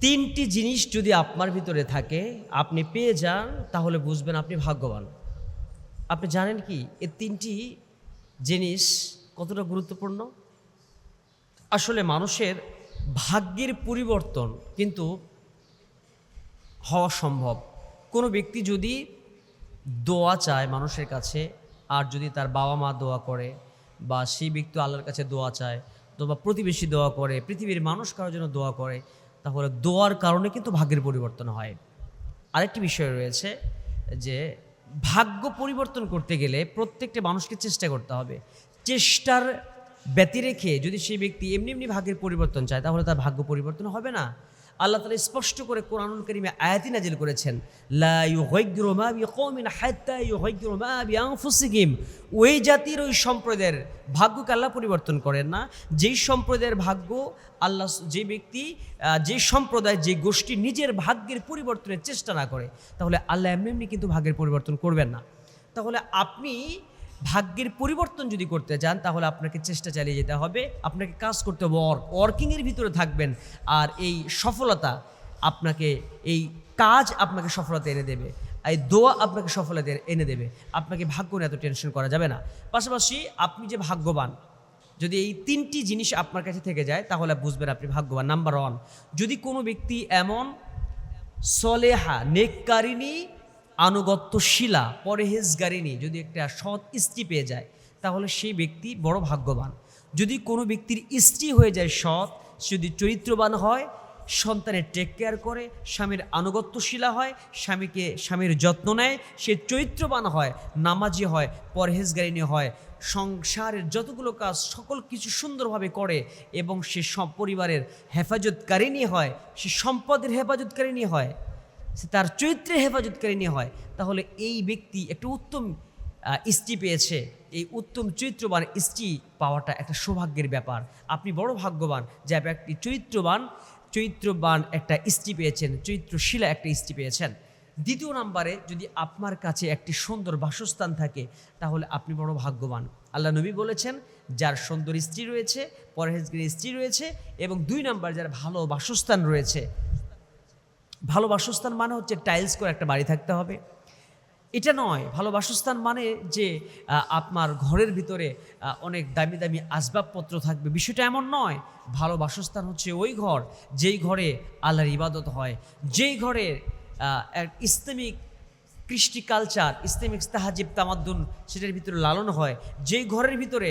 তিনটি জিনিস যদি আপনার ভিতরে থাকে, আপনি পেয়ে যান, তাহলে বুঝবেন আপনি ভাগ্যবান। আপনি জানেন কি, এ তিনটি জিনিস কতটা গুরুত্বপূর্ণ? আসলে মানুষের ভাগ্যের পরিবর্তন কিন্তু হওয়া সম্ভব। কোনো ব্যক্তি যদি দোয়া চায় মানুষের কাছে, আর যদি তার বাবা মা দোয়া করে, বা সেই ব্যক্তি আল্লাহর কাছে দোয়া চায় তো বা প্রতিবেশী দোয়া করে, পৃথিবীর মানুষ কারোর জন্য দোয়া করে তাহলে দোয়ার কারণে কিন্তু ভাগ্যের পরিবর্তন হয়। আরেকটি বিষয় রয়েছে যে ভাগ্য পরিবর্তন করতে গেলে প্রত্যেকটা মানুষকে চেষ্টা করতে হবে। চেষ্টার ব্যতি রেখে যদি সেই ব্যক্তি এমনি এমনি ভাগ্যের পরিবর্তন চায়, তাহলে তার ভাগ্য পরিবর্তন হবে না। আল্লাহ তালা স্পষ্ট করে কোরআনুল করিমে আয়াতি নাজিল করেছেন ওই জাতির ওই সম্প্রদায়ের ভাগ্যকে আল্লাহ পরিবর্তন করেন না। যেই সম্প্রদায়ের ভাগ্য আল্লাহ যে ব্যক্তি যে সম্প্রদায় যে গোষ্ঠী নিজের ভাগ্যের পরিবর্তনের চেষ্টা না করে, তাহলে আল্লাহ এমনি এমনি কিন্তু ভাগ্যের পরিবর্তন করবেন না। তাহলে আপনি ভাগ্যের পরিবর্তন যদি করতে চান তাহলে আপনাকে চেষ্টা চালিয়ে যেতে হবে। আপনাকে কাজ করতে হবে ওয়ার্ক ওয়ার্কিংয়ের ভিতরে থাকবেন। আর এই সফলতা আপনাকে, এই কাজ আপনাকে সফলতা এনে দেবে। এই দোয়া আপনাকে সফলতা এনে দেবে। আপনাকে ভাগ্য নিয়ে এত টেনশন করা যাবে না। পাশাপাশি আপনি যে ভাগ্যবান, যদি এই তিনটি জিনিস আপনার কাছে থেকে যায়, তাহলে বুঝবেন আপনি ভাগ্যবান। নাম্বার ওয়ান যদি কোনো ব্যক্তি এমন, সলেহা নেককারিনী আনুগত্যশীলা পরেহেজগারিনী যদি একটা সৎ স্ত্রী পেয়ে যায়, তাহলে সেই ব্যক্তি বড় ভাগ্যবান। যদি কোনো ব্যক্তির স্ত্রী হয়ে যায় সৎ যদি চরিত্রবান হয়, সন্তানের টেক কেয়ার করে, স্বামীর আনুগত্যশীলা হয়, স্বামীকে স্বামীর যত্ন নেয়, সে চরিত্রবান হয়, নামাজি হয় পরহেজগারিনী হয়, সংসারের যতগুলো কাজ সকল কিছু সুন্দরভাবে করে এবং সে সব পরিবারের হেফাজতকারিনী হয়, সে সম্পদের হেফাজতকারিনী হয় সে তার চরিত্রের হেফাজতকারিনী হয়, তাহলে এই ব্যক্তি একটা উত্তম স্ত্রী পেয়েছে। এই উত্তম চরিত্রবান স্ত্রী পাওয়াটা একটা সৌভাগ্যের ব্যাপার। আপনি বড় ভাগ্যবান, যে একটি চরিত্রবান চরিত্রবান একটা স্ত্রী পেয়েছেন, চরিত্রশীলা একটা স্ত্রী পেয়েছেন। দ্বিতীয় নাম্বারে যদি আপনার কাছে একটি সুন্দর বাসস্থান থাকে, তাহলে আপনি বড় ভাগ্যবান। আল্লাহ নবী বলেছেন, যার সুন্দর স্ত্রী রয়েছে পরহেজগিরি স্ত্রী রয়েছে, এবং দুই নাম্বার যার ভালো বাসস্থান রয়েছে ভালো বাসস্থান মানে হচ্ছে টাইলস করে একটা বাড়ি থাকতে হবে। এটা নয়, ভালো বাসস্থান মানে যে আপনার ঘরের ভিতরে অনেক দামি দামি আসবাবপত্র থাকবে। বিষয়টা এমন নয়, ভালো বাসস্থান হচ্ছে ওই ঘর, যেই ঘরে আল্লাহর ইবাদত হয়, যেই ঘরে ইসলামিক কৃষ্টি কালচার ইসলামিক তাহাজিব তামাদ্দুন সেটার ভিতরে লালন হয়, যেই ঘরের ভিতরে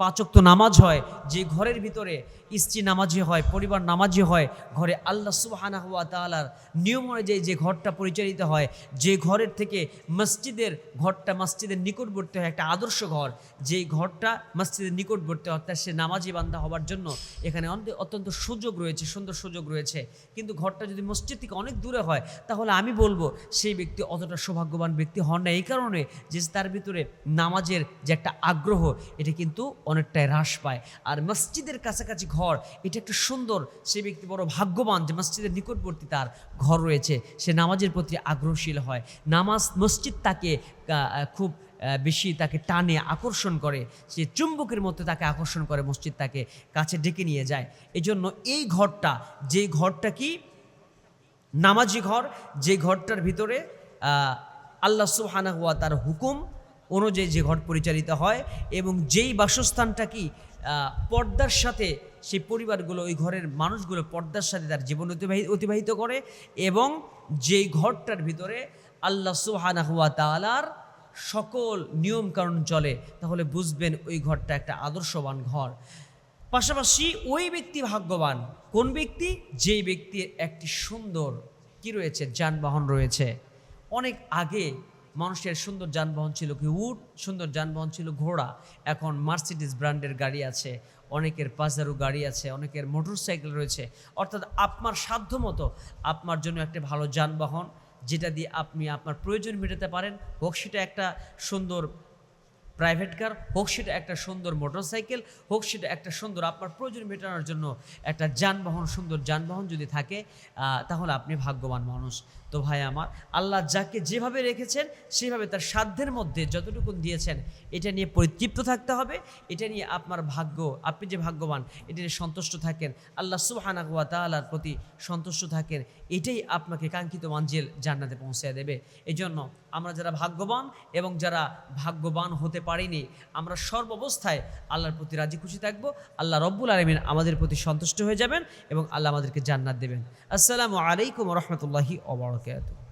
পাচক নামাজ হয়, যে ঘরের ভিতরে স্ত্রী নামাজি হয়, পরিবার নামাজি হয়, ঘরে আল্লাহ সুবাহানা হুয়া তালার নিয়ম অনুযায়ী যে ঘরটা পরিচালিত হয়, যে ঘরের থেকে মসজিদের ঘরটা মসজিদের নিকটবর্তী হয়, একটা আদর্শ ঘর, যেই ঘরটা মসজিদের নিকটবর্তী, অর্থাৎ সে নামাজি বান্ধা হওয়ার জন্য এখানে অত্যন্ত সুযোগ রয়েছে, সুন্দর সুযোগ রয়েছে। কিন্তু ঘরটা যদি মসজিদ থেকে অনেক দূরে হয়, তাহলে আমি বলব সেই ব্যক্তি অতটা সৌভাগ্যবান ব্যক্তি হন না। এই কারণে যে তার ভিতরে নামাজের যে একটা আগ্রহ, এটা কিন্তু অনেকটাই হ্রাস পায়। আর মসজিদের কাছাকাছি ঘর, এটা একটা সুন্দর। সে ব্যক্তি বড় ভাগ্যবান যে মসজিদের নিকটবর্তী তার ঘর রয়েছে। সে নামাজের প্রতি আগ্রহশীল হয়। নামাজ মসজিদ তাকে খুব বেশি তাকে টানে, আকর্ষণ করে। সে চুম্বকের মধ্যে তাকে আকর্ষণ করে, মসজিদ তাকে কাছে ডেকে নিয়ে যায়। এজন্য এই ঘরটা যে ঘরটা কি? নামাজি ঘর, যে ঘরটার ভিতরে আল্লাহ সুবহানাহু ওয়া তার হুকুম অনুযায়ী যে ঘর পরিচালিত হয় এবং যেই বাসস্থানটা কি পর্দার সাথে সেই পরিবারগুলো, ওই ঘরের মানুষগুলো পর্দার সাথে তার জীবন অতিবাহিত অতিবাহিত করে এবং যেই ঘরটার ভিতরে আল্লাহ সুবহানাহু ওয়া তাআলার সকল নিয়ম কানুন চলে, তাহলে বুঝবেন ওই ঘরটা একটা আদর্শবান ঘর। পাশাপাশি ওই ব্যক্তি ভাগ্যবান। কোন ব্যক্তি? যেই ব্যক্তির একটি সুন্দর কি রয়েছে? যানবাহন রয়েছে। অনেক আগে মানুষের সুন্দর যানবাহন ছিল কি? উট, সুন্দর যানবাহন ছিল ঘোড়া। এখন মার্সিডিস ব্র্যান্ডের গাড়ি আছে, অনেকের পাজারু গাড়ি আছে, অনেকের মোটর সাইকেল রয়েছে। অর্থাৎ আপনার সাধ্য মতো আপনার জন্য একটা ভালো যানবাহন, যেটা দিয়ে আপনি আপনার প্রয়োজন মেটাতে পারেন। হোক সেটা একটা সুন্দর প্রাইভেট কার, হোক সেটা একটা সুন্দর মোটরসাইকেল, হোক সেটা একটা সুন্দর আপনার প্রয়োজন মেটানোর জন্য একটা যানবাহন, সুন্দর যানবাহন যদি থাকে তাহলে আপনি ভাগ্যবান মানুষ। তো ভাই আমার, আল্লাহ যাকে যেভাবে রেখেছেন, সেভাবে তার সাধ্যের মধ্যে যতটুকু দিয়েছেন, এটা নিয়ে পরিতৃপ্ত থাকতে হবে, এটা নিয়ে আপনার ভাগ্য, আপনি যে ভাগ্যবান, এটা নিয়ে সন্তুষ্ট থাকেন, আল্লাহ সুবাহানা ওয়া তাআলার প্রতি সন্তুষ্ট থাকেন, এটাই আপনাকে কাঙ্ক্ষিত মঞ্জিল জান্নাতে পৌঁছে দেবে। এই জন্য আমরা যারা ভাগ্যবান এবং যারা ভাগ্যবান হতে পারিনি, আমরা সর্বাবস্থায় আল্লাহর প্রতি রাজি খুশি থাকব। আল্লাহ রব্বুল আলমিন আমাদের প্রতি সন্তুষ্ট হয়ে যাবেন এবং আল্লাহ আমাদেরকে জান্নাত দেবেন। আসসালামু আলাইকুম রহমতুল্লাহি অবরকাত